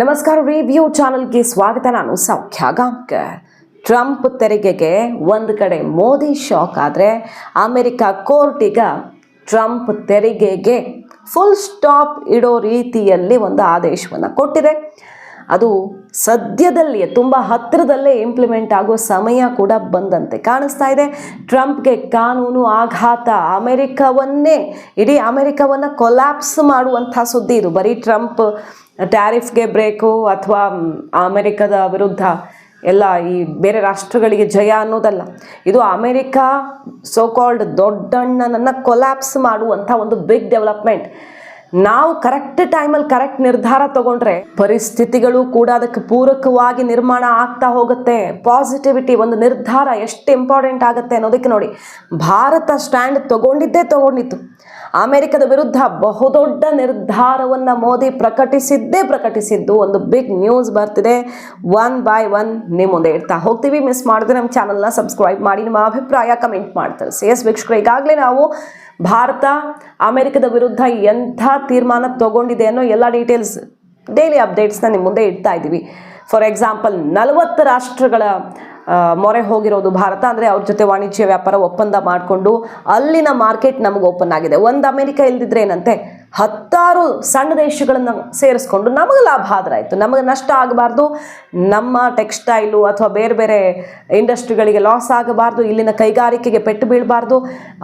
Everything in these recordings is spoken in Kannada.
ನಮಸ್ಕಾರ ರಿವ್ಯೂ ಚಾನಲ್ಗೆ ಸ್ವಾಗತ. ನಾನು ಸೌಖ್ಯ ಗಾಂಕರ್ ಟ್ರಂಪ್ ತೆರಿಗೆಗೆ ಒಂದು ಕಡೆ ಮೋದಿ ಶಾಕ್ ಆದರೆ ಅಮೆರಿಕ ಕೋರ್ಟಿಗ ಟ್ರಂಪ್ ತೆರಿಗೆಗೆ ಫುಲ್ ಸ್ಟಾಪ್ ಇಡೋ ರೀತಿಯಲ್ಲಿ ಒಂದು ಆದೇಶವನ್ನು ಕೊಟ್ಟಿದೆ. ಅದು ಸದ್ಯದಲ್ಲಿಯೇ, ತುಂಬ ಹತ್ತಿರದಲ್ಲೇ ಇಂಪ್ಲಿಮೆಂಟ್ ಆಗೋ ಸಮಯ ಕೂಡ ಬಂದಂತೆ ಕಾಣಿಸ್ತಾ ಇದೆ. ಟ್ರಂಪ್ಗೆ ಕಾನೂನು ಆಘಾತ, ಅಮೆರಿಕವನ್ನೇ, ಇಡೀ ಅಮೆರಿಕವನ್ನು ಕೊಲ್ಯಾಪ್ಸ್ ಮಾಡುವಂಥ ಸುದ್ದಿ ಇದು. ಬರೀ ಟ್ರಂಪ್ ಟ್ಯಾರಿಫ್ಗೆ ಬ್ರೇಕು ಅಥವಾ ಅಮೆರಿಕದ ವಿರುದ್ಧ ಎಲ್ಲ ಈ ಬೇರೆ ರಾಷ್ಟ್ರಗಳಿಗೆ ಜಯ ಅನ್ನೋದಲ್ಲ. ಇದು ಅಮೆರಿಕ ಸೋ ಕಾಲ್ಡ್ ದೊಡ್ಡಣ್ಣನನ್ನು ಕೊಲ್ಯಾಪ್ಸ್ ಮಾಡುವಂಥ ಒಂದು ಬಿಗ್ ಡೆವಲಪ್ಮೆಂಟ್ ನಾವು ಕರೆಕ್ಟ್ ಟೈಮಲ್ಲಿ ಕರೆಕ್ಟ್ ನಿರ್ಧಾರ ತಗೊಂಡ್ರೆ ಪರಿಸ್ಥಿತಿಗಳು ಕೂಡ ಅದಕ್ಕೆ ಪೂರಕವಾಗಿ ನಿರ್ಮಾಣ ಆಗ್ತಾ ಹೋಗುತ್ತೆ. ಪಾಸಿಟಿವಿಟಿ ಒಂದು ನಿರ್ಧಾರ ಎಷ್ಟು ಇಂಪಾರ್ಟೆಂಟ್ ಆಗುತ್ತೆ ಅನ್ನೋದಕ್ಕೆ ನೋಡಿ. ಭಾರತ ಸ್ಟ್ಯಾಂಡ್ ತಗೊಂಡಿದ್ದೇ ತಗೊಂಡಿತ್ತು. ಅಮೆರಿಕದ ವಿರುದ್ಧ ಬಹುದೊಡ್ಡ ನಿರ್ಧಾರವನ್ನು ಮೋದಿ ಪ್ರಕಟಿಸಿದ್ದೇ ಪ್ರಕಟಿಸಿದ್ದು ಒಂದು ಬಿಗ್ ನ್ಯೂಸ್ ಬರ್ತಿದೆ. ಒನ್ ಬೈ ಒನ್ ನಿಮ್ಮ ಮುಂದೆ ಇಡ್ತಾ ಹೋಗ್ತೀವಿ. ಮಿಸ್ ಮಾಡಿದ್ರೆ ನಮ್ಮ ಚಾನಲ್ನ ಸಬ್ಸ್ಕ್ರೈಬ್ ಮಾಡಿ. ನಿಮ್ಮ ಅಭಿಪ್ರಾಯ ಕಮೆಂಟ್ ಮಾಡ್ತಾರೆ ಸಿ ಎಸ್ ವೀಕ್ಷಕರು, ಈಗಾಗಲೇ ನಾವು ಭಾರತ, ಅಮೆರಿಕದ ವಿರುದ್ಧ ಎಂಥ ತೀರ್ಮಾನ ತಗೊಂಡಿದೆ ಅನ್ನೋ ಎಲ್ಲ ಡೀಟೇಲ್ಸ್ ಡೈಲಿ ಅಪ್ಡೇಟ್ಸ್ನ ನಿಮ್ಮ ಮುಂದೆ ಇಡ್ತಾ ಇದ್ದೀವಿ ಫಾರ್ ಎಕ್ಸಾಂಪಲ್ ನಲವತ್ತು ರಾಷ್ಟ್ರಗಳ ಮೊರೆ ಹೋಗಿರೋದು ಭಾರತ ಅಂದರೆ ಅವ್ರ ಜೊತೆ ವಾಣಿಜ್ಯ ವ್ಯಾಪಾರ ಒಪ್ಪಂದ ಮಾಡಿಕೊಂಡು ಅಲ್ಲಿನ ಮಾರ್ಕೆಟ್ ನಮಗೆ ಓಪನ್ ಆಗಿದೆ. ಒಂದು ಅಮೆರಿಕ ಇಲ್ದಿದ್ರೆ ಏನಂತೆ? ಹತ್ತಾರು ಸಣ್ಣ ದೇಶಗಳನ್ನು ಸೇರಿಸ್ಕೊಂಡು ನಮಗೆ ಲಾಭ ಆದ್ರಾಯಿತು ನಮಗೆ ನಷ್ಟ ಆಗಬಾರ್ದು. ನಮ್ಮ ಟೆಕ್ಸ್ಟೈಲು ಅಥವಾ ಬೇರೆ ಬೇರೆ ಇಂಡಸ್ಟ್ರಿಗಳಿಗೆ ಲಾಸ್ ಆಗಬಾರ್ದು. ಇಲ್ಲಿನ ಕೈಗಾರಿಕೆಗೆ ಪೆಟ್ಟು ಬೀಳಬಾರ್ದು.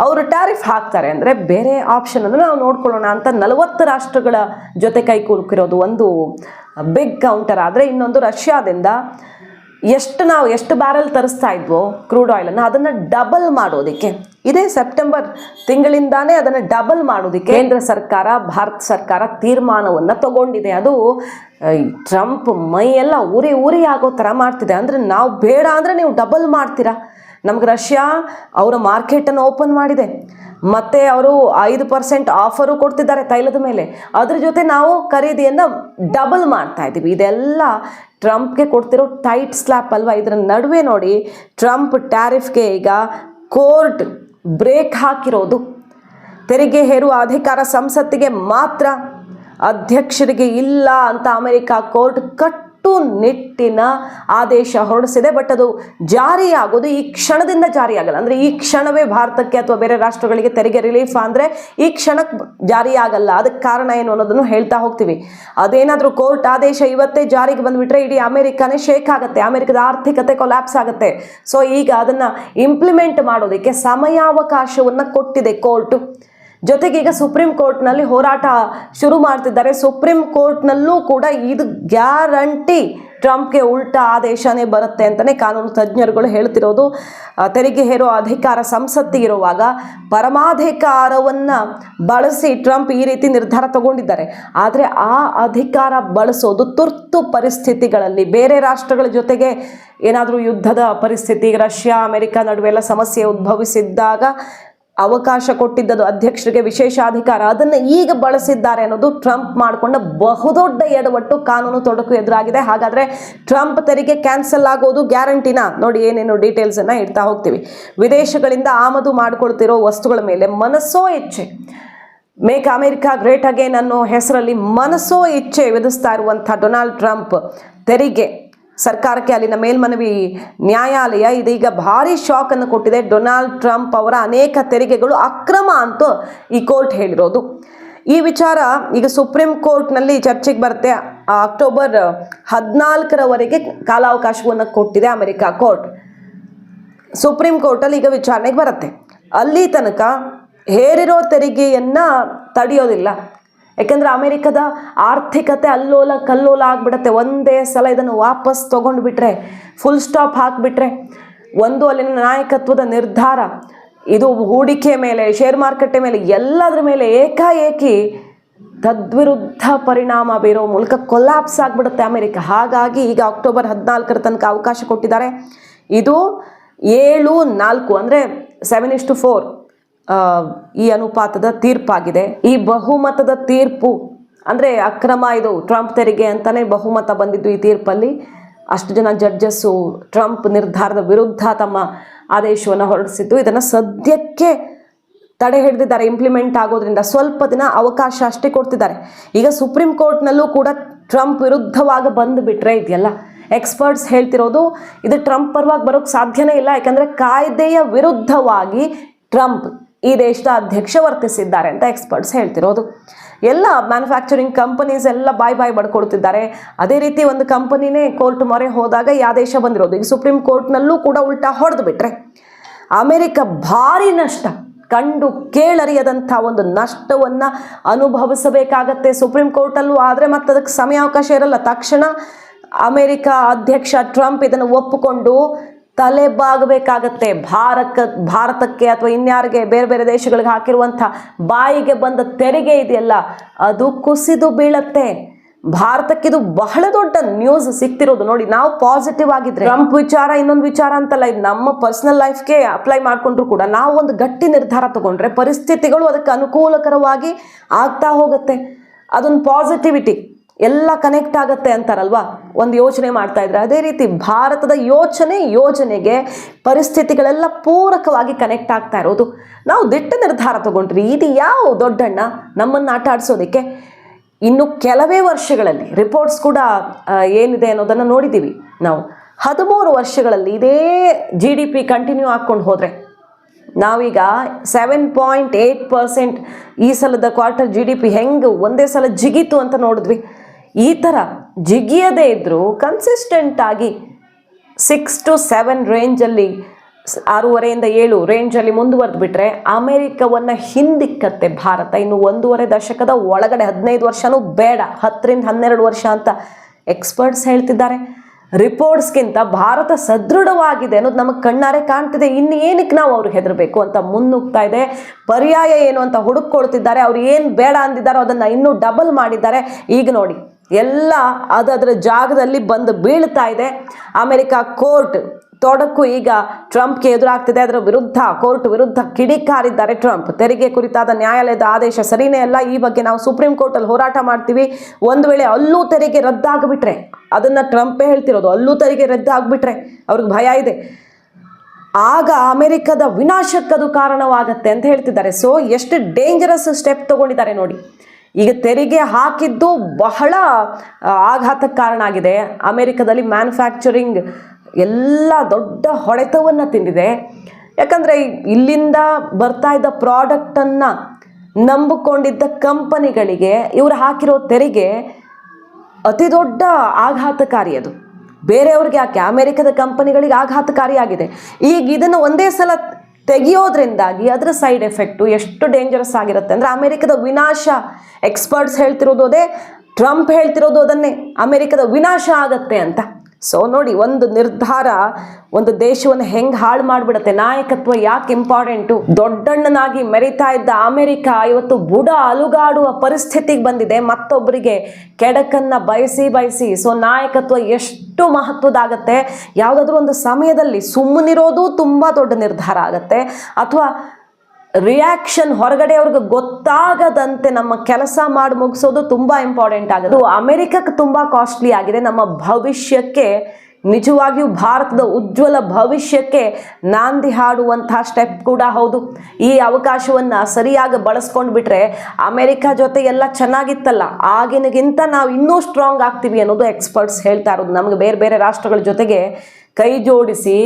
ಅವರು ಟ್ಯಾರಿಫ್ ಹಾಕ್ತಾರೆ ಅಂದರೆ ಬೇರೆ ಆಪ್ಷನನ್ನು ನಾವು ನೋಡ್ಕೊಳ್ಳೋಣ ಅಂತ ನಲವತ್ತು ರಾಷ್ಟ್ರಗಳ ಜೊತೆ ಕೈ ಕುಲುಕಿರೋದು ಒಂದು ಬಿಗ್ ಕೌಂಟರ್ ಆದರೆ ಇನ್ನೊಂದು ರಷ್ಯಾದಿಂದ. ಎಷ್ಟು ನಾವು ಎಷ್ಟು ಬ್ಯಾರಲ್ ತರಿಸ್ತಾ ಇದ್ವೋ ಕ್ರೂಡ್ ಆಯಿಲನ್ನು ಅದನ್ನು ಡಬಲ್ ಮಾಡೋದಕ್ಕೆ. ಇದೇ ಸೆಪ್ಟೆಂಬರ್ ತಿಂಗಳಿಂದಾನೇ ಅದನ್ನು ಡಬಲ್ ಮಾಡೋದಕ್ಕೆ ಕೇಂದ್ರ ಸರ್ಕಾರ, ಭಾರತ ಸರ್ಕಾರ ತೀರ್ಮಾನವನ್ನು ತಗೊಂಡಿದೆ. ಅದು ಟ್ರಂಪ್ ಮೈಯೆಲ್ಲ ಉರಿ ಉರಿ ಆಗೋ ಥರ ಮಾಡ್ತಿದೆ. ಅಂದರೆ ನಾವು ಬೇಡ ಅಂದರೆ ನೀವು ಡಬಲ್ ಮಾಡ್ತೀರಾ? ನಮ್ಗೆ ರಷ್ಯಾ ಅವರ ಮಾರ್ಕೆಟನ್ನು ಓಪನ್ ಮಾಡಿದೆ. ಮತ್ತು ಅವರು ಐದು ಪರ್ಸೆಂಟ್ ಆಫರು ಕೊಡ್ತಿದ್ದಾರೆ ತೈಲದ ಮೇಲೆ. ಅದ್ರ ಜೊತೆ ನಾವು ಖರೀದಿಯನ್ನು ಡಬಲ್ ಮಾಡ್ತಾ ಇದ್ದೀವಿ. ಇದೆಲ್ಲ ಟ್ರಂಪ್ಗೆ ಕೊಡ್ತಿರೋ ಟೈಟ್ ಸ್ಲ್ಯಾಪ್ ಅಲ್ವಾ? ಇದರ ನಡುವೆ ನೋಡಿ ಟ್ರಂಪ್ ಟ್ಯಾರಿಫ್ಗೆ ಈಗ ಕೋರ್ಟ್ ಬ್ರೇಕ್ ಹಾಕಿರೋದು. ತೆರಿಗೆ ಹೇರುವ ಅಧಿಕಾರ ಸಂಸತ್ತಿಗೆ ಮಾತ್ರ. ಅಧ್ಯಕ್ಷರಿಗೆ ಇಲ್ಲ ಅಂತ ಅಮೆರಿಕ ಕೋರ್ಟ್ ಕಟ್ಟುನಿಟ್ಟಿನ ಆದೇಶ ಹೊರಡಿಸಿದೆ. ಬಟ್ ಅದು ಜಾರಿಯಾಗೋದು ಈ ಕ್ಷಣದಿಂದ ಜಾರಿಯಾಗಲ್ಲ. ಅಂದರೆ ಈ ಕ್ಷಣವೇ ಭಾರತಕ್ಕೆ ಅಥವಾ ಬೇರೆ ರಾಷ್ಟ್ರಗಳಿಗೆ ತೆರಿಗೆ ರಿಲೀಫ್ ಅಂದರೆ ಈ ಕ್ಷಣಕ್ಕೆ ಜಾರಿಯಾಗಲ್ಲ. ಅದಕ್ಕೆ ಕಾರಣ ಏನು ಅನ್ನೋದನ್ನು ಹೇಳ್ತಾ ಹೋಗ್ತೀವಿ. ಅದೇನಾದರೂ ಕೋರ್ಟ್ ಆದೇಶ ಇವತ್ತೇ ಜಾರಿಗೆ ಬಂದುಬಿಟ್ರೆ ಇಡೀ ಅಮೆರಿಕನೇ ಶೇಕ್ ಆಗುತ್ತೆ. ಅಮೆರಿಕದ ಆರ್ಥಿಕತೆ ಕೊಲ್ಯಾಪ್ಸ್ ಆಗುತ್ತೆ. ಸೊ ಈಗ ಅದನ್ನು ಇಂಪ್ಲಿಮೆಂಟ್ ಮಾಡೋದಕ್ಕೆ ಸಮಯಾವಕಾಶವನ್ನು ಕೊಟ್ಟಿದೆ ಕೋರ್ಟು ಜೊತೆಗೆ ಈಗ ಸುಪ್ರೀಂ ಕೋರ್ಟ್ನಲ್ಲಿ ಹೋರಾಟ ಶುರು ಮಾಡ್ತಿದ್ದಾರೆ. ಸುಪ್ರೀಂ ಕೋರ್ಟ್ನಲ್ಲೂ ಕೂಡ ಇದು ಗ್ಯಾರಂಟಿ ಟ್ರಂಪ್ಗೆ ಉಲ್ಟಾ ಆದೇಶನೇ ಬರುತ್ತೆ ಅಂತಲೇ ಕಾನೂನು ತಜ್ಞರುಗಳು ಹೇಳ್ತಿರೋದು. ತೆರಿಗೆ ಹೇರೋ ಅಧಿಕಾರ ಸಂಸತ್ತಿಗಿರುವಾಗ ಪರಮಾಧಿಕಾರವನ್ನು ಬಳಸಿ ಟ್ರಂಪ್ ಈ ರೀತಿ ನಿರ್ಧಾರ ತಗೊಂಡಿದ್ದಾರೆ. ಆದರೆ ಆ ಅಧಿಕಾರ ಬಳಸೋದು ತುರ್ತು ಪರಿಸ್ಥಿತಿಗಳಲ್ಲಿ, ಬೇರೆ ರಾಷ್ಟ್ರಗಳ ಜೊತೆಗೆ ಏನಾದರೂ ಯುದ್ಧದ ಪರಿಸ್ಥಿತಿ, ರಷ್ಯಾ, ಅಮೆರಿಕ ನಡುವೆ ಎಲ್ಲ ಸಮಸ್ಯೆ ಉದ್ಭವಿಸಿದ್ದಾಗ ಅವಕಾಶ ಕೊಟ್ಟಿದ್ದದು ಅಧ್ಯಕ್ಷರಿಗೆ ವಿಶೇಷಾಧಿಕಾರ. ಅದನ್ನು ಈಗ ಬಳಸಿದ್ದಾರೆ ಅನ್ನೋದು ಟ್ರಂಪ್ ಮಾಡಿಕೊಂಡ ಬಹುದೊಡ್ಡ ಎಡವಟ್ಟು ಕಾನೂನು ತೊಡಕು ಎದುರಾಗಿದೆ. ಹಾಗಾದರೆ ಟ್ರಂಪ್ ತೆರಿಗೆ ಕ್ಯಾನ್ಸಲ್ ಆಗೋದು ಗ್ಯಾರಂಟಿನಾ? ನೋಡಿ, ಏನೇನು ಡೀಟೇಲ್ಸನ್ನು ಇಡ್ತಾ ಹೋಗ್ತೀವಿ. ವಿದೇಶಗಳಿಂದ ಆಮದು ಮಾಡಿಕೊಳ್ತಿರೋ ವಸ್ತುಗಳ ಮೇಲೆ ಮನಸ್ಸೋ ಇಚ್ಛೆ. ಮೇಕ್ ಅಮೆರಿಕಾ ಗ್ರೇಟ್ ಅಗೇನ್ ಅನ್ನೋ ಹೆಸರಲ್ಲಿ ಮನಸ್ಸೋ ಇಚ್ಛೆ ವಿಧಿಸ್ತಾ ಇರುವಂಥ ಡೊನಾಲ್ಡ್ ಟ್ರಂಪ್ ತೆರಿಗೆ ಸರ್ಕಾರಕ್ಕೆ ಅಲ್ಲಿನ ಮೇಲ್ಮನವಿ ನ್ಯಾಯಾಲಯ ಇದೀಗ ಭಾರಿ ಶಾಕ್ ಅನ್ನು ಕೊಟ್ಟಿದೆ. ಡೊನಾಲ್ಡ್ ಟ್ರಂಪ್ ಅವರ ಅನೇಕ ತೆರಿಗೆಗಳು ಅಕ್ರಮ ಅಂತ ಈ ಕೋರ್ಟ್ ಹೇಳಿರೋದು. ಈ ವಿಚಾರ ಈಗ ಸುಪ್ರೀಂ ಕೋರ್ಟ್ನಲ್ಲಿ ಚರ್ಚೆಗೆ ಬರುತ್ತೆ. ಅಕ್ಟೋಬರ್ ಹದಿನಾಲ್ಕರವರೆಗೆ ಕಾಲಾವಕಾಶವನ್ನು ಕೊಟ್ಟಿದೆ ಅಮೆರಿಕ ಕೋರ್ಟ್. ಸುಪ್ರೀಂ ಕೋರ್ಟಲ್ಲಿ ಈಗ ವಿಚಾರಣೆಗೆ ಬರುತ್ತೆ. ಅಲ್ಲಿ ತನಕ ಹೇರಿರೋ ತೆರಿಗೆಯನ್ನು ತಡೆಯೋದಿಲ್ಲ. ಯಾಕೆಂದರೆ ಅಮೆರಿಕದ ಆರ್ಥಿಕತೆ ಅಲ್ಲೋಲ ಕಲ್ಲೋಲ ಆಗಿಬಿಡುತ್ತೆ. ಒಂದೇ ಸಲ ಇದನ್ನು ವಾಪಸ್ ತೊಗೊಂಡು ಬಿಟ್ರೆ ಫುಲ್ ಸ್ಟಾಪ್ ಹಾಕಿಬಿಟ್ರೆ, ಒಂದು ಅಲ್ಲಿನ ನಾಯಕತ್ವದ ನಿರ್ಧಾರ, ಇದು ಹೂಡಿಕೆ ಮೇಲೆ ಶೇರ್ ಮಾರುಕಟ್ಟೆ ಮೇಲೆ, ಎಲ್ಲದರ ಮೇಲೆ ಏಕಾಏಕಿ ತದ್ವಿರುದ್ಧ ಪರಿಣಾಮ ಬೀರೋ ಮೂಲಕ ಕೊಲ್ಯಾಪ್ಸ್ ಆಗಿಬಿಡುತ್ತೆ ಅಮೆರಿಕ. ಹಾಗಾಗಿ ಈಗ ಅಕ್ಟೋಬರ್ ಹದಿನಾಲ್ಕರ ತನಕ ಅವಕಾಶ ಕೊಟ್ಟಿದ್ದಾರೆ. ಇದು ಏಳು ನಾಲ್ಕು ಅಂದರೆ ಸೆವೆನ್ ಇಷ್ಟು ಫೋರ್ ಈ ಅನುಪಾತದ ತೀರ್ಪಾಗಿದೆ. ಈ ಬಹುಮತದ ತೀರ್ಪು, ಅಂದರೆ ಅಕ್ರಮ ಇದು ಟ್ರಂಪ್ ತೆರಿಗೆ ಅಂತಲೇ ಬಹುಮತ ಬಂದಿದ್ದು ಈ ತೀರ್ಪಲ್ಲಿ. ಅಷ್ಟು ಜನ ಜಡ್ಜಸ್ಸು ಟ್ರಂಪ್ ನಿರ್ಧಾರದ ವಿರುದ್ಧ ತಮ್ಮ ಆದೇಶವನ್ನು ಹೊರಡಿಸಿದ್ದು. ಇದನ್ನು ಸದ್ಯಕ್ಕೆ ತಡೆ ಹಿಡಿದಿದ್ದಾರೆ ಇಂಪ್ಲಿಮೆಂಟ್ ಆಗೋದ್ರಿಂದ ಸ್ವಲ್ಪ ದಿನ ಅವಕಾಶ ಅಷ್ಟೇ ಕೊಡ್ತಿದ್ದಾರೆ. ಈಗ ಸುಪ್ರೀಂ ಕೋರ್ಟ್ನಲ್ಲೂ ಕೂಡ ಟ್ರಂಪ್ ವಿರುದ್ಧವಾಗಿ ಬಂದುಬಿಟ್ರೆ ಇದೆಯಲ್ಲ? ಎಕ್ಸ್ಪರ್ಟ್ಸ್ ಹೇಳ್ತಿರೋದು ಇದು ಟ್ರಂಪ್ ಪರವಾಗಿ ಬರೋಕ್ಕೆ ಸಾಧ್ಯನೇ ಇಲ್ಲ, ಯಾಕಂದರೆ ಕಾಯ್ದೆಯ ವಿರುದ್ಧವಾಗಿ ಟ್ರಂಪ್ ಈ ದೇಶದ ಅಧ್ಯಕ್ಷ ವರ್ತಿಸಿದ್ದಾರೆ ಅಂತ ಎಕ್ಸ್ಪರ್ಟ್ಸ್ ಹೇಳ್ತಿರೋದು. ಎಲ್ಲ ಮ್ಯಾನುಫ್ಯಾಕ್ಚರಿಂಗ್ ಕಂಪನೀಸ್ ಎಲ್ಲ ಬಾಯ್ ಬಾಯ್ ಬಡ್ಕೊಳ್ತಿದ್ದಾರೆ ಅದೇ ರೀತಿ ಒಂದು ಕಂಪನಿನೇ ಕೋರ್ಟ್ ಮೊರೆ ಹೋದಾಗ ಯಾವ ದೇಶ ಬಂದಿರೋದು. ಈಗ ಸುಪ್ರೀಂ ಕೋರ್ಟ್ನಲ್ಲೂ ಕೂಡ ಉಲ್ಟಾ ಹೊಡೆದು ಬಿಟ್ರೆ ಅಮೆರಿಕ ಭಾರಿ ನಷ್ಟ. ಕಂಡು ಕೇಳರಿಯದಂಥ ಒಂದು ನಷ್ಟವನ್ನು ಅನುಭವಿಸಬೇಕಾಗತ್ತೆ ಸುಪ್ರೀಂ ಕೋರ್ಟಲ್ಲೂ ಆದರೆ ಮತ್ತು ಅದಕ್ಕೆ ಸಮಯಾವಕಾಶ ಇರಲ್ಲ. ತಕ್ಷಣ ಅಮೆರಿಕ ಅಧ್ಯಕ್ಷ ಟ್ರಂಪ್ ಇದನ್ನು ಒಪ್ಪಿಕೊಂಡು ತಲೆಬಾಗಬೇಕಾಗತ್ತೆ. ಭಾರತ, ಭಾರತಕ್ಕೆ ಅಥವಾ ಇನ್ಯಾರಿಗೆ ಬೇರೆ ಬೇರೆ ದೇಶಗಳಿಗೆ ಹಾಕಿರುವಂಥ ಬಾಯಿಗೆ ಬಂದ ತೆರಿಗೆ ಇದೆಯಲ್ಲ, ಅದು ಕುಸಿದು ಬೀಳತ್ತೆ. ಭಾರತಕ್ಕೆ ಇದು ಬಹಳ ದೊಡ್ಡ ನ್ಯೂಸ್ ಸಿಗ್ತಿರೋದು ನೋಡಿ, ನಾವು ಪಾಸಿಟಿವ್ ಆಗಿದ್ರೆ. ಟ್ರಂಪ್ ವಿಚಾರ, ಇನ್ನೊಂದು ವಿಚಾರ ಅಂತಲ್ಲ, ಇದು ನಮ್ಮ ಪರ್ಸನಲ್ ಲೈಫ್ಗೆ ಅಪ್ಲೈ ಮಾಡಿಕೊಂಡ್ರು ಕೂಡ ನಾವು ಒಂದು ಗಟ್ಟಿ ನಿರ್ಧಾರ ತಗೊಂಡ್ರೆ ಪರಿಸ್ಥಿತಿಗಳು ಅದಕ್ಕೆ ಅನುಕೂಲಕರವಾಗಿ ಆಗ್ತಾ ಹೋಗುತ್ತೆ. ಅದೊಂದು ಪಾಸಿಟಿವಿಟಿ ಎಲ್ಲ ಕನೆಕ್ಟ್ ಆಗತ್ತೆ ಅಂತಾರಲ್ವಾ? ಒಂದು ಯೋಚನೆ ಮಾಡ್ತಾ ಇದ್ರೆ. ಅದೇ ರೀತಿ ಭಾರತದ ಯೋಚನೆ ಯೋಜನೆಗೆ ಪರಿಸ್ಥಿತಿಗಳೆಲ್ಲ ಪೂರಕವಾಗಿ ಕನೆಕ್ಟ್ ಆಗ್ತಾ ಇರೋದು. ನಾವು ದಿಟ್ಟ ನಿರ್ಧಾರ ತಗೊಂಡ್ರಿ, ಇದು ಯಾವ ದೊಡ್ಡಣ್ಣ ನಮ್ಮನ್ನು ಆಟ ಆಡಿಸೋದಕ್ಕೆ? ಇನ್ನು ಕೆಲವೇ ವರ್ಷಗಳಲ್ಲಿ ರಿಪೋರ್ಟ್ಸ್ ಕೂಡ ಏನಿದೆ ಅನ್ನೋದನ್ನು ನೋಡಿದ್ದೀವಿ ನಾವು. ಹದಿಮೂರು ವರ್ಷಗಳಲ್ಲಿ ಇದೇ ಜಿ ಡಿ ಪಿ ಕಂಟಿನ್ಯೂ ಹಾಕ್ಕೊಂಡು ಹೋದರೆ, ನಾವೀಗ ಸೆವೆನ್ ಪಾಯಿಂಟ್ ಏಯ್ಟ್ ಪರ್ಸೆಂಟ್ ಈ ಸಲದ ಕ್ವಾರ್ಟರ್ ಜಿ ಡಿ ಪಿ ಹೆಂಗೆ ಒಂದೇ ಸಲ ಜಿಗಿತು ಅಂತ ನೋಡಿದ್ವಿ. ಈ ಥರ ಜಿಗಿಯದೇ ಇದ್ದರೂ ಕನ್ಸಿಸ್ಟೆಂಟಾಗಿ ಸಿಕ್ಸ್ ಟು ಸೆವೆನ್ ರೇಂಜಲ್ಲಿ ಆರೂವರೆಯಿಂದ ಏಳು ರೇಂಜಲ್ಲಿ ಮುಂದುವರೆದು ಬಿಟ್ಟರೆ ಅಮೆರಿಕವನ್ನು ಹಿಂದಿಕ್ಕತ್ತೆ ಭಾರತ. ಇನ್ನು ಒಂದೂವರೆ ದಶಕದ ಒಳಗಡೆ ಹದಿನೈದು ವರ್ಷನೂ ಬೇಡ. ಹತ್ತರಿಂದ ಹನ್ನೆರಡು ವರ್ಷ ಅಂತ ಎಕ್ಸ್ಪರ್ಟ್ಸ್ ಹೇಳ್ತಿದ್ದಾರೆ. ರಿಪೋರ್ಟ್ಸ್ಗಿಂತ ಭಾರತ ಸದೃಢವಾಗಿದೆ ಅನ್ನೋದು ನಮಗೆ ಕಣ್ಣಾರೆ ಕಾಣ್ತಿದೆ. ಇನ್ನು ಏನಕ್ಕೆ ನಾವು ಅವ್ರಿಗೆ ಹೆದರಬೇಕು ಅಂತ ಮುನ್ನುಗ್ತಾ ಇದೆ. ಪರ್ಯಾಯ ಏನು ಅಂತ ಹುಡುಕೊಳ್ತಿದ್ದಾರೆ ಅವ್ರು ಏನು ಬೇಡ ಅಂದಿದ್ದಾರೋ ಅದನ್ನು ಇನ್ನೂ ಡಬಲ್ ಮಾಡಿದ್ದಾರೆ. ಈಗ ನೋಡಿ ಎಲ್ಲ ಅದರ ಜಾಗದಲ್ಲಿ ಬಂದು ಬೀಳ್ತಾ ಇದೆ. ಅಮೆರಿಕ ಕೋರ್ಟ್ ತೊಡಕು ಈಗ ಟ್ರಂಪ್ಗೆ ಎದುರಾಗ್ತಿದೆ. ಅದರ ವಿರುದ್ಧ ಕೋರ್ಟ್ ವಿರುದ್ಧ ಕಿಡಿಕಾರಿದ್ದಾರೆ ಟ್ರಂಪ್. ತೆರಿಗೆ ಕುರಿತಾದ ನ್ಯಾಯಾಲಯದ ಆದೇಶ ಸರಿನೇ ಅಲ್ಲ. ಈ ಬಗ್ಗೆ ನಾವು ಸುಪ್ರೀಂ ಕೋರ್ಟಲ್ಲಿ ಹೋರಾಟ ಮಾಡ್ತೀವಿ. ಒಂದು ವೇಳೆ ಅಲ್ಲೂ ತೆರಿಗೆ ರದ್ದಾಗ್ಬಿಟ್ರೆ, ಅದನ್ನು ಟ್ರಂಪೇ ಹೇಳ್ತಿರೋದು, ಅಲ್ಲೂ ತೆರಿಗೆ ರದ್ದಾಗ್ಬಿಟ್ರೆ ಅವ್ರಿಗೆ ಭಯ ಇದೆ. ಆಗ ಅಮೆರಿಕದ ವಿನಾಶಕ್ಕದು ಕಾರಣವಾಗತ್ತೆ ಅಂತ ಹೇಳ್ತಿದ್ದಾರೆ. ಸೊ ಎಷ್ಟು ಡೇಂಜರಸ್ ಸ್ಟೆಪ್ ತಗೊಂಡಿದ್ದಾರೆ ನೋಡಿ. ಈಗ ತೆರಿಗೆ ಹಾಕಿದ್ದು ಬಹಳ ಆಘಾತಕ್ಕೆ ಕಾರಣ ಆಗಿದೆ. ಅಮೆರಿಕದಲ್ಲಿ ಮ್ಯಾನುಫ್ಯಾಕ್ಚರಿಂಗ್ ಎಲ್ಲ ದೊಡ್ಡ ಹೊಡೆತವನ್ನು ತಿಂದಿದೆ. ಯಾಕಂದರೆ ಇಲ್ಲಿಂದ ಬರ್ತಾ ಇದ್ದ ಪ್ರಾಡಕ್ಟನ್ನು ನಂಬಿಕೊಂಡಿದ್ದ ಕಂಪನಿಗಳಿಗೆ ಇವರು ಹಾಕಿರೋ ತೆರಿಗೆ ಅತಿ ದೊಡ್ಡ ಆಘಾತಕಾರಿ ಅದು. ಬೇರೆಯವ್ರಿಗೆ ಯಾಕೆ? ಅಮೆರಿಕದ ಕಂಪನಿಗಳಿಗೆ ಆಘಾತಕಾರಿಯಾಗಿದೆ. ಈಗ ಇದನ್ನು ಒಂದೇ ಸಲ ತೆಗೆಯೋದ್ರಿಂದಾಗಿ ಅದರ ಸೈಡ್ ಎಫೆಕ್ಟು ಎಷ್ಟು ಡೇಂಜರಸ್ ಆಗಿರುತ್ತೆ ಅಂದರೆ ಅಮೆರಿಕದ ವಿನಾಶ ಎಕ್ಸ್ಪರ್ಟ್ಸ್ ಹೇಳ್ತಿರೋದು ಅದೇ ಟ್ರಂಪ್ ಹೇಳ್ತಿರೋದು ಅದನ್ನೇ, ಅಮೆರಿಕದ ವಿನಾಶ ಆಗತ್ತೆ ಅಂತ. ಸೊ ನೋಡಿ, ಒಂದು ನಿರ್ಧಾರ ಒಂದು ದೇಶವನ್ನು ಹೆಂಗೆ ಹಾಳು ಮಾಡಿಬಿಡುತ್ತೆ? ನಾಯಕತ್ವ ಯಾಕೆ ಇಂಪಾರ್ಟೆಂಟು ದೊಡ್ಡಣ್ಣನಾಗಿ ಮೆರಿತಾ ಇದ್ದ ಅಮೆರಿಕ ಇವತ್ತು ಬುಡ ಅಲುಗಾಡುವ ಪರಿಸ್ಥಿತಿಗೆ ಬಂದಿದೆ. ಮತ್ತೊಬ್ಬರಿಗೆ ಕೆಡಕನ್ನು ಬಯಸಿ ಬಯಸಿ. ಸೊ ನಾಯಕತ್ವ ಎಷ್ಟು ಮಹತ್ವದಾಗತ್ತೆ? ಯಾವುದಾದ್ರೂ ಒಂದು ಸಮಯದಲ್ಲಿ ಸುಮ್ಮನಿರೋದು ತುಂಬ ದೊಡ್ಡ ನಿರ್ಧಾರ ಆಗುತ್ತೆ. ಅಥವಾ ರಿಯಾಕ್ಷನ್ ಹೊರಗಡೆ ಅವ್ರಿಗೆ ಗೊತ್ತಾಗದಂತೆ ನಮ್ಮ ಕೆಲಸ ಮಾಡಿ ಮುಗಿಸೋದು ತುಂಬ ಇಂಪಾರ್ಟೆಂಟ್ ಆಗುತ್ತೆ. ಅಮೆರಿಕಕ್ಕೆ ತುಂಬ ಕಾಸ್ಟ್ಲಿ ಆಗಿದೆ. ನಮ್ಮ ಭವಿಷ್ಯಕ್ಕೆ ನಿಜವಾಗಿಯೂ ಭಾರತದ ಉಜ್ವಲ ಭವಿಷ್ಯಕ್ಕೆ ನಾಂದಿ ಹಾಡುವಂತಹ ಸ್ಟೆಪ್ ಕೂಡ ಹೌದು. ಈ ಅವಕಾಶವನ್ನು ಸರಿಯಾಗಿ ಬಳಸ್ಕೊಂಡು ಬಿಟ್ರೆ ಅಮೆರಿಕ ಜೊತೆ ಎಲ್ಲ ಚೆನ್ನಾಗಿತ್ತಲ್ಲ. ಆಗಿನಗಿಂತ ನಾವು ಇನ್ನೂ ಸ್ಟ್ರಾಂಗ್ ಆಗ್ತೀವಿ ಅನ್ನೋದು ಎಕ್ಸ್ಪರ್ಟ್ಸ್ ಹೇಳ್ತಾ ಇರೋದು. ನಮಗೆ ಬೇರೆ ಬೇರೆ ರಾಷ್ಟ್ರಗಳ ಜೊತೆಗೆ ಕೈ ಜೋಡಿಸಿ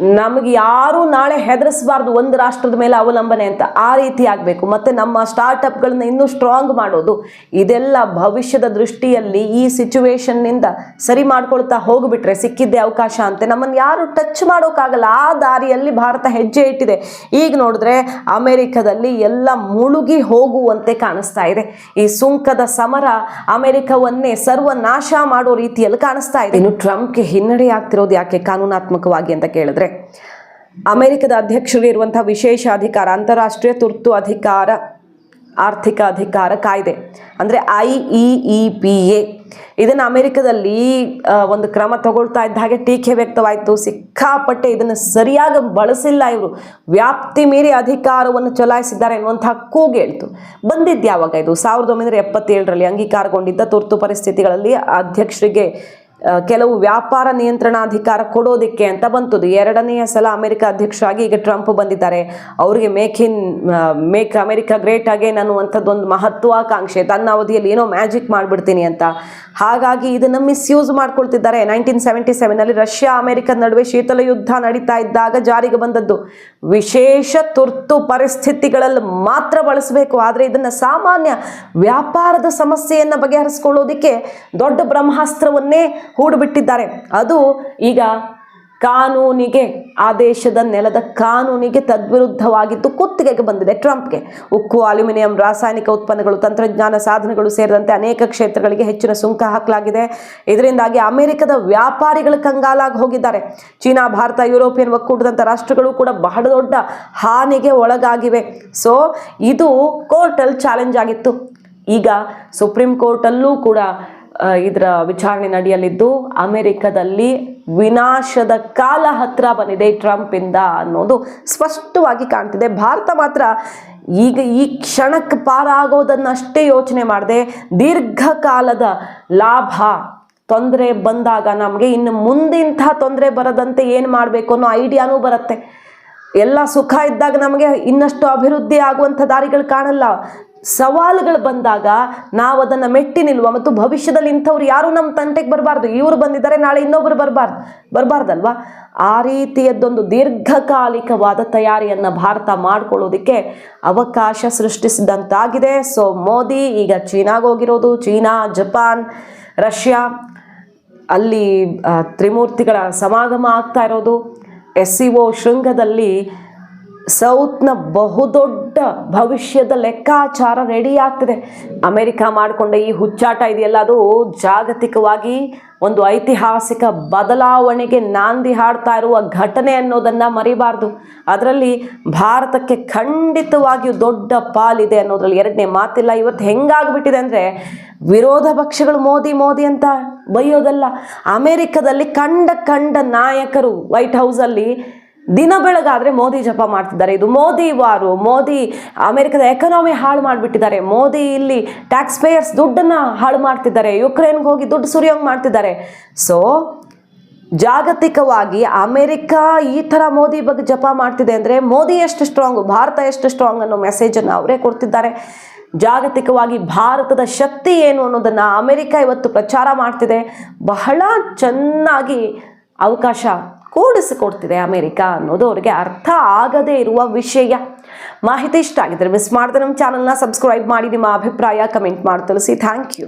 ನಮಗೆ ಯಾರೂ ನಾಳೆ ಹೆದರಿಸಬಾರ್ದು ಒಂದು ರಾಷ್ಟ್ರದ ಮೇಲೆ ಅವಲಂಬನೆ ಅಂತ ಆ ರೀತಿ ಆಗಬೇಕು. ಮತ್ತು ನಮ್ಮ ಸ್ಟಾರ್ಟಪ್ಗಳನ್ನ ಇನ್ನೂ ಸ್ಟ್ರಾಂಗ್ ಮಾಡೋದು, ಇದೆಲ್ಲ ಭವಿಷ್ಯದ ದೃಷ್ಟಿಯಲ್ಲಿ ಈ ಸಿಚುವೇಶನ್ನಿಂದ ಸರಿ ಮಾಡ್ಕೊಳ್ತಾ ಹೋಗಿಬಿಟ್ರೆ ಸಿಕ್ಕಿದ್ದೆ ಅವಕಾಶ ಅಂತೆ. ನಮ್ಮನ್ನು ಯಾರು ಟಚ್ ಮಾಡೋಕ್ಕಾಗಲ್ಲ. ಆ ದಾರಿಯಲ್ಲಿ ಭಾರತ ಹೆಜ್ಜೆ ಇಟ್ಟಿದೆ. ಈಗ ನೋಡಿದ್ರೆ ಅಮೆರಿಕದಲ್ಲಿ ಎಲ್ಲ ಮುಳುಗಿ ಹೋಗುವಂತೆ ಕಾಣಿಸ್ತಾ ಇದೆ. ಈ ಸುಂಕದ ಸಮರ ಅಮೆರಿಕವನ್ನೇ ಸರ್ವನಾಶ ಮಾಡೋ ರೀತಿಯಲ್ಲಿ ಕಾಣಿಸ್ತಾ ಇದೆ. ಇನ್ನು ಟ್ರಂಪ್ಗೆ ಹಿನ್ನಡೆ ಆಗ್ತಿರೋದು ಯಾಕೆ ಕಾನೂನಾತ್ಮಕವಾಗಿ ಅಂತ ಕೇಳಿದ್ರೆ ಅಮೆರಿಕದ ಅಧ್ಯಕ್ಷರಿಗೆ ಇರುವಂತಹ ವಿಶೇಷ ಅಧಿಕಾರ, ಅಂತಾರಾಷ್ಟ್ರೀಯ ತುರ್ತು ಅಧಿಕಾರ, ಆರ್ಥಿಕ ಅಧಿಕಾರ ಕಾಯ್ದೆ, ಅಂದರೆ I E E P A. ಇದನ್ನು ಅಮೆರಿಕದಲ್ಲಿ ಒಂದು ಕ್ರಮ ತಗೊಳ್ತಾ ಇದ್ದ ಹಾಗೆ ಟೀಕೆ ವ್ಯಕ್ತವಾಯಿತು. ಸಿಕ್ಕಾಪಟ್ಟೆ ಇದನ್ನು ಸರಿಯಾಗಿ ಬಳಸಿಲ್ಲ ಇವರು. ವ್ಯಾಪ್ತಿ ಮೀರಿ ಅಧಿಕಾರವನ್ನು ಚಲಾಯಿಸಿದ್ದಾರೆ ಎನ್ನುವಂತಹ ಕೂಗೇಳ್ತು ಬಂದಿದ್ದು ಯಾವಾಗ ಇದು? ಸಾವಿರದ ಒಂಬೈನೂರ ಎಪ್ಪತ್ತೇಳರಲ್ಲಿ ಅಂಗೀಕಾರಗೊಂಡಿದ್ದ ತುರ್ತು ಪರಿಸ್ಥಿತಿಗಳಲ್ಲಿ ಅಧ್ಯಕ್ಷರಿಗೆ ಕೆಲವು ವ್ಯಾಪಾರ ನಿಯಂತ್ರಣಾಧಿಕಾರ ಕೊಡೋದಿಕ್ಕೆ ಅಂತ ಬಂತು ಎರಡನೆಯ ಸಲ ಅಮೆರಿಕ ಅಧ್ಯಕ್ಷರಾಗಿ ಈಗ ಟ್ರಂಪ್ ಬಂದಿದ್ದಾರೆ. ಅವರಿಗೆ make in make America great again ಅನ್ನುವಂಥದ್ದು ಒಂದು ಮಹತ್ವಾಕಾಂಕ್ಷೆ. ತನ್ನ ಅವಧಿಯಲ್ಲಿ ಏನೋ ಮ್ಯಾಜಿಕ್ ಮಾಡಿಬಿಡ್ತೀನಿ ಅಂತ. ಹಾಗಾಗಿ ಇದನ್ನು ಮಿಸ್ಯೂಸ್ ಮಾಡ್ಕೊಳ್ತಿದ್ದಾರೆ. ನೈನ್ಟೀನ್ ಸೆವೆಂಟಿ ಸೆವೆನಲ್ಲಿ ರಷ್ಯಾ ಅಮೆರಿಕದ ನಡುವೆ ಶೀತಲ ಯುದ್ಧ ನಡೀತಾ ಇದ್ದಾಗ ಜಾರಿಗೆ ಬಂದದ್ದು. ವಿಶೇಷ ತುರ್ತು ಪರಿಸ್ಥಿತಿಗಳಲ್ಲಿ ಮಾತ್ರ ಬಳಸಬೇಕು. ಆದರೆ ಇದನ್ನು ಸಾಮಾನ್ಯ ವ್ಯಾಪಾರದ ಸಮಸ್ಯೆಯನ್ನು ಬಗೆಹರಿಸ್ಕೊಳ್ಳೋದಕ್ಕೆ ದೊಡ್ಡ ಬ್ರಹ್ಮಾಸ್ತ್ರವನ್ನೇ ಹೂಡಿಬಿಟ್ಟಿದ್ದಾರೆ. ಅದು ಈಗ ಕಾನೂನಿಗೆ ಆ ದೇಶದ ನೆಲದ ಕಾನೂನಿಗೆ ತದ್ವಿರುದ್ಧವಾಗಿದ್ದು ಕುತ್ತಿಗೆಗೆ ಬಂದಿದೆ. ಟ್ರಂಪ್ಗೆ ಉಕ್ಕು, ಅಲ್ಯೂಮಿನಿಯಂ, ರಾಸಾಯನಿಕ ಉತ್ಪನ್ನಗಳು, ತಂತ್ರಜ್ಞಾನ ಸಾಧನಗಳು ಸೇರಿದಂತೆ ಅನೇಕ ಕ್ಷೇತ್ರಗಳಿಗೆ ಹೆಚ್ಚಿನ ಸುಂಕ ಹಾಕಲಾಗಿದೆ. ಇದರಿಂದಾಗಿ ಅಮೆರಿಕದ ವ್ಯಾಪಾರಿಗಳು ಕಂಗಾಲಾಗಿ ಹೋಗಿದ್ದಾರೆ. ಚೀನಾ, ಭಾರತ, ಯುರೋಪಿಯನ್ ಒಕ್ಕೂಟದಂಥ ರಾಷ್ಟ್ರಗಳು ಕೂಡ ಬಹಳ ದೊಡ್ಡ ಹಾನಿಗೆ ಒಳಗಾಗಿವೆ. ಸೊ, ಇದು ಕೋರ್ಟಲ್ಲಿ ಚಾಲೆಂಜ್ ಆಗಿತ್ತು. ಈಗ ಸುಪ್ರೀಂ ಕೋರ್ಟಲ್ಲೂ ಕೂಡ ಇದರ ವಿಚಾರಣೆ ನಡೆಯಲಿದ್ದು, ಅಮೆರಿಕದಲ್ಲಿ ವಿನಾಶದ ಕಾಲ ಹತ್ರ ಬಂದಿದೆ ಟ್ರಂಪಿಂದ ಅನ್ನೋದು ಸ್ಪಷ್ಟವಾಗಿ ಕಾಣ್ತಿದೆ. ಭಾರತ ಮಾತ್ರ ಈಗ ಈ ಕ್ಷಣಕ್ಕೆ ಪಾರಾಗೋದನ್ನಷ್ಟೇ ಯೋಚನೆ ಮಾಡದೆ. ದೀರ್ಘಕಾಲದ ಲಾಭ, ತೊಂದರೆ ಬಂದಾಗ ನಮಗೆ ಇನ್ನು ಮುಂದಿಂತಹ ತೊಂದರೆ ಬರದಂತೆ ಏನು ಮಾಡಬೇಕು ಅನ್ನೋ ಐಡಿಯಾನೂ ಬರುತ್ತೆ. ಎಲ್ಲ ಸುಖ ಇದ್ದಾಗ ನಮಗೆ ಇನ್ನಷ್ಟು ಅಭಿವೃದ್ಧಿ ಆಗುವಂಥ ದಾರಿಗಳು ಕಾಣಲ್ಲ. ಸವಾಲುಗಳು ಬಂದಾಗ ನಾವು ಅದನ್ನು ಮೆಟ್ಟಿ ನಿಲ್ವ ಮತ್ತು ಭವಿಷ್ಯದಲ್ಲಿ ಇಂಥವ್ರು ಯಾರು ನಮ್ಮ ತಂಟೆಗೆ ಬರಬಾರ್ದು. ಇವರು ಬಂದಿದ್ದಾರೆ, ನಾಳೆ ಇನ್ನೊಬ್ಬರು ಬರಬಾರ್ದು. ಬರಬಾರ್ದಲ್ವಾ? ಆ ರೀತಿಯದ್ದೊಂದು ದೀರ್ಘಕಾಲಿಕವಾದ ತಯಾರಿಯನ್ನು ಭಾರತ ಮಾಡಿಕೊಳ್ಳೋದಕ್ಕೆ ಅವಕಾಶ ಸೃಷ್ಟಿಸಿದಂತಾಗಿದೆ. ಸೊ ಮೋದಿ, ಈಗ ಚೀನಾಗೆ ಹೋಗಿರೋದು. ಚೀನಾ, ಜಪಾನ್, ರಷ್ಯಾ, ಅಲ್ಲಿ ತ್ರಿಮೂರ್ತಿಗಳ ಸಮಾಗಮ ಆಗ್ತಾ ಇರೋದು. ಎಸ್ ಸಿ ಒ ಶೃಂಗದಲ್ಲಿ ಸೌತ್ನ ಬಹುದೊಡ್ಡ ಭವಿಷ್ಯದ ಲೆಕ್ಕಾಚಾರ ರೆಡಿ ಆಗ್ತಿದೆ ಅಮೆರಿಕ ಮಾಡಿಕೊಂಡ ಈ ಹುಚ್ಚಾಟ ಇದೆಯಲ್ಲ, ಅದು ಜಾಗತಿಕವಾಗಿ ಒಂದು ಐತಿಹಾಸಿಕ ಬದಲಾವಣೆಗೆ ನಾಂದಿ ಹಾಡ್ತಾ ಇರುವ ಘಟನೆ ಅನ್ನೋದನ್ನು ಮರಿಬಾರ್ದು. ಅದರಲ್ಲಿ ಭಾರತಕ್ಕೆ ಖಂಡಿತವಾಗಿಯೂ ದೊಡ್ಡ ಪಾಲಿದೆ ಅನ್ನೋದ್ರಲ್ಲಿ ಎರಡನೇ ಮಾತಿಲ್ಲ. ಇವತ್ತು ಹೆಂಗಾಗ್ಬಿಟ್ಟಿದೆ ಅಂದರೆ ವಿರೋಧ ಪಕ್ಷಗಳು ಮೋದಿ ಮೋದಿ ಅಂತ ಬೈಯೋದಲ್ಲ. ಅಮೆರಿಕದಲ್ಲಿ ಕಂಡ ಕಂಡ ನಾಯಕರು ವೈಟ್ ಹೌಸಲ್ಲಿ ದಿನ ಬೆಳಗಾದ್ರೆ ಮೋದಿ ಜಪ ಮಾಡ್ತಿದ್ದಾರೆ. ಇದು ಮೋದಿ ವಾರು. ಮೋದಿ ಅಮೆರಿಕದ ಎಕನಾಮಿ ಹಾಳು ಮಾಡಿಬಿಟ್ಟಿದ್ದಾರೆ. ಮೋದಿ ಇಲ್ಲಿ ಟ್ಯಾಕ್ಸ್ ಪೇಯರ್ಸ್ ದುಡ್ಡನ್ನು ಹಾಳು ಮಾಡ್ತಿದ್ದಾರೆ. ಯುಕ್ರೇನ್ಗೆ ಹೋಗಿ ದುಡ್ಡು ಸುರಿಯೋಂಗೆ ಮಾಡ್ತಿದ್ದಾರೆ. ಸೊ ಜಾಗತಿಕವಾಗಿ ಅಮೆರಿಕ ಈ ಥರ ಮೋದಿ ಬಗ್ಗೆ ಜಪ ಮಾಡ್ತಿದೆ ಅಂದರೆ ಮೋದಿ ಎಷ್ಟು ಸ್ಟ್ರಾಂಗು ಭಾರತ ಎಷ್ಟು ಸ್ಟ್ರಾಂಗ್ ಅನ್ನೋ ಮೆಸೇಜನ್ನು ಅವರೇ ಕೊಡ್ತಿದ್ದಾರೆ. ಜಾಗತಿಕವಾಗಿ ಭಾರತದ ಶಕ್ತಿ ಏನು ಅನ್ನೋದನ್ನು ಅಮೆರಿಕ ಇವತ್ತು ಪ್ರಚಾರ ಮಾಡ್ತಿದೆ. ಬಹಳ ಚೆನ್ನಾಗಿ ಅವಕಾಶ ಕೂಡಿಸಿಕೊಡ್ತಿದೆ ಅಮೆರಿಕ ಅನ್ನೋದು ಅವರಿಗೆ ಅರ್ಥ ಆಗದೇ ಇರುವ ವಿಷಯ. ಮಾಹಿತಿ ಇಷ್ಟ ಆಗಿದ್ರೆ ಮಿಸ್ ಮಾಡಿದ್ರೆ ನಮ್ಮ ಚಾನಲ್ನ ಸಬ್ಸ್ಕ್ರೈಬ್ ಮಾಡಿ, ನಿಮ್ಮ ಅಭಿಪ್ರಾಯ ಕಮೆಂಟ್ ಮಾಡಿ ತಿಳಿಸಿ. Thank you